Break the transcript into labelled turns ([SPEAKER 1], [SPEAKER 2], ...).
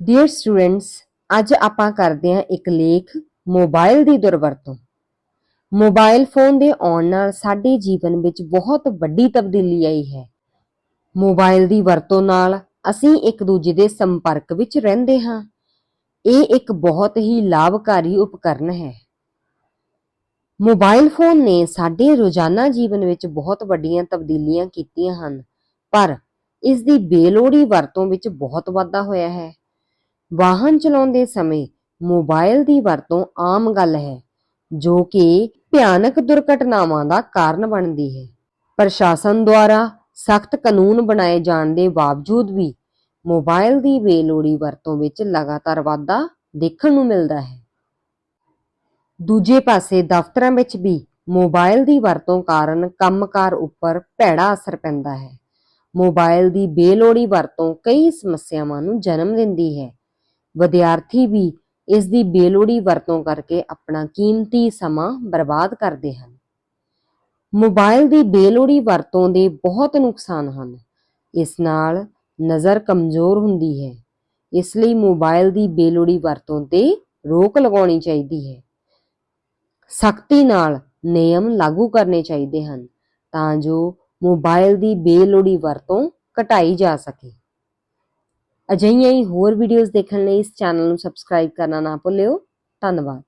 [SPEAKER 1] Dear students ਅੱਜ ਆਪਾਂ ਕਰਦੇ ਹਾਂ ਇੱਕ ਲੇਖ ਮੋਬਾਈਲ ਦੀ ਦੁਰਵਰਤੋਂ। ਮੋਬਾਈਲ ਫੋਨ ਦੇ ਆਉਣ ਨਾਲ ਸਾਡੇ ਜੀਵਨ ਵਿੱਚ ਬਹੁਤ ਵੱਡੀ ਤਬਦੀਲੀ ਆਈ ਹੈ। ਮੋਬਾਈਲ ਦੀ ਵਰਤੋਂ ਨਾਲ ਅਸੀਂ ਇੱਕ ਦੂਜੇ ਦੇ ਸੰਪਰਕ ਵਿੱਚ ਰਹਿੰਦੇ ਹਾਂ। ਇਹ ਇੱਕ ਬਹੁਤ ਹੀ ਲਾਭਕਾਰੀ ਉਪਕਰਨ ਹੈ। ਮੋਬਾਈਲ ਫੋਨ ਨੇ ਸਾਡੇ ਰੋਜ਼ਾਨਾ ਜੀਵਨ ਵਿੱਚ ਬਹੁਤ ਵੱਡੀਆਂ ਤਬਦੀਲੀਆਂ ਕੀਤੀਆਂ ਹਨ, ਪਰ ਇਸ ਦੀ ਬੇਲੋੜੀ ਵਰਤੋਂ ਵਿੱਚ ਬਹੁਤ ਵਾਧਾ ਹੋਇਆ ਹੈ। ਵਾਹਨ ਚਲਾਉਂਦੇ ਸਮੇਂ ਮੋਬਾਈਲ ਦੀ ਵਰਤੋਂ ਆਮ ਗੱਲ ਹੈ, ਜੋ ਕਿ ਭਿਆਨਕ ਦੁਰਘਟਨਾਵਾਂ ਦਾ ਕਾਰਨ ਬਣਦੀ ਹੈ। ਪ੍ਰਸ਼ਾਸਨ ਦੁਆਰਾ ਸਖਤ ਕਾਨੂੰਨ ਬਣਾਏ ਜਾਣ ਦੇ ਬਾਵਜੂਦ ਵੀ ਮੋਬਾਈਲ ਦੀ ਬੇਲੋੜੀ ਵਰਤੋਂ ਵਿੱਚ ਲਗਾਤਾਰ ਵਾਧਾ ਦੇਖਣ ਨੂੰ ਮਿਲਦਾ ਹੈ। ਦੂਜੇ ਪਾਸੇ ਦਫ਼ਤਰਾਂ ਵਿੱਚ ਵੀ ਮੋਬਾਈਲ ਦੀ ਵਰਤੋਂ ਕਾਰਨ ਕੰਮਕਾਰ ਉੱਪਰ ਭੈੜਾ ਅਸਰ ਪੈਂਦਾ ਹੈ। ਮੋਬਾਈਲ ਦੀ ਬੇਲੋੜੀ ਵਰਤੋਂ ਕਈ ਸਮੱਸਿਆਵਾਂ ਨੂੰ ਜਨਮ ਦਿੰਦੀ ਹੈ। ਵਿਦਿਆਰਥੀ ਵੀ ਇਸ ਦੀ ਬੇਲੋੜੀ ਵਰਤੋਂ ਕਰਕੇ ਆਪਣਾ ਕੀਮਤੀ ਸਮਾਂ ਬਰਬਾਦ ਕਰਦੇ ਹਨ। ਮੋਬਾਈਲ ਦੀ ਬੇਲੋੜੀ ਵਰਤੋਂ ਦੇ ਬਹੁਤ ਨੁਕਸਾਨ ਹਨ। ਇਸ ਨਾਲ ਨਜ਼ਰ ਕਮਜ਼ੋਰ ਹੁੰਦੀ ਹੈ। ਇਸ ਲਈ ਮੋਬਾਈਲ ਦੀ ਬੇਲੋੜੀ ਵਰਤੋਂ ਤੇ ਰੋਕ ਲਗਾਉਣੀ ਚਾਹੀਦੀ ਹੈ। ਸਖਤੀ ਨਾਲ ਨਿਯਮ ਲਾਗੂ ਕਰਨੇ ਚਾਹੀਦੇ ਹਨ ਤਾਂ ਜੋ ਮੋਬਾਈਲ ਦੀ ਬੇਲੋੜੀ ਵਰਤੋਂ ਘਟਾਈ ਜਾ ਸਕੇ। ਅਜਿਹੀਆਂ ਹੀ ਹੋਰ ਵੀਡੀਓਜ਼ ਦੇਖਣ ਲਈ ਇਸ ਚੈਨਲ ਨੂੰ ਸਬਸਕ੍ਰਾਈਬ ਕਰਨਾ ਨਾ ਭੁੱਲਿਓ। ਧੰਨਵਾਦ।